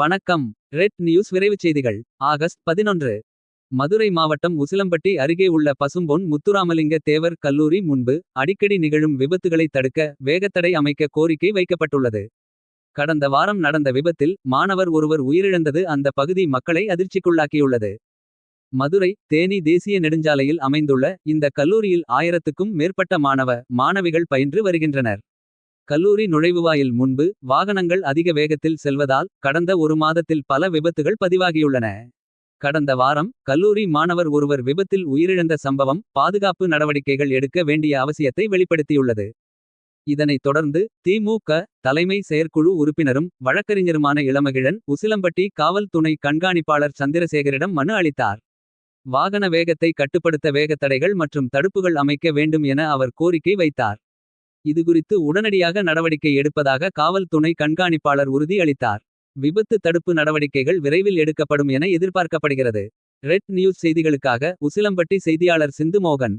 வணக்கம் red news விரைவுச் செய்திகள் ஆகஸ்ட் பதினொன்று மதுரை மாவட்டம் உசிலம்பட்டி அருகே உள்ள பசும்பொன் முத்துராமலிங்க தேவர் கல்லூரி முன்பு அடிக்கடி நிகழும் விபத்துகளை தடுக்க வேகத்தடை அமைக்க கோரிக்கை வைக்கப்பட்டுள்ளது. கடந்த வாரம் நடந்த விபத்தில் மாணவர் ஒருவர் உயிரிழந்தது அந்த பகுதி மக்களை அதிர்ச்சிக்குள்ளாக்கியுள்ளது. மதுரை தேனி தேசிய நெடுஞ்சாலையில் அமைந்துள்ள இந்த கல்லூரியில் ஆயிரத்துக்கும் மேற்பட்ட மாணவ மாணவிகள் பயின்று வருகின்றனர். கல்லூரி நுழைவுவாயில் முன்பு வாகனங்கள் அதிக வேகத்தில் செல்வதால் கடந்த ஒரு மாதத்தில் பல விபத்துகள் பதிவாகியுள்ளன. கடந்த வாரம் கல்லூரி மாணவர் ஒருவர் விபத்தில் உயிரிழந்த சம்பவம் பாதுகாப்பு நடவடிக்கைகள் எடுக்க வேண்டிய அவசியத்தை வெளிப்படுத்தியுள்ளது. இதனைத் தொடர்ந்து திமுக தலைமை செயற்குழு உறுப்பினரும் வழக்கறிஞருமான இளமகிழன் உசிலம்பட்டி காவல் துணை கண்காணிப்பாளர் சந்திரசேகரிடம் மனு அளித்தார். வாகன வேகத்தை கட்டுப்படுத்த வேகத்தடைகள் மற்றும் தடுப்புகள் அமைக்க வேண்டும் என அவர் கோரிக்கை வைத்தார். இதுகுறித்து உடனடியாக நடவடிக்கை எடுப்பதாக காவல் துணை கண்காணிப்பாளர் உறுதியளித்தார் விபத்து தடுப்பு நடவடிக்கைகள் விரைவில் எடுக்கப்படும் என எதிர்பார்க்கப்படுகிறது. ரெட் நியூஸ் செய்திகளுக்காக உசிலம்பட்டி செய்தியாளர் சிந்து மோகன்.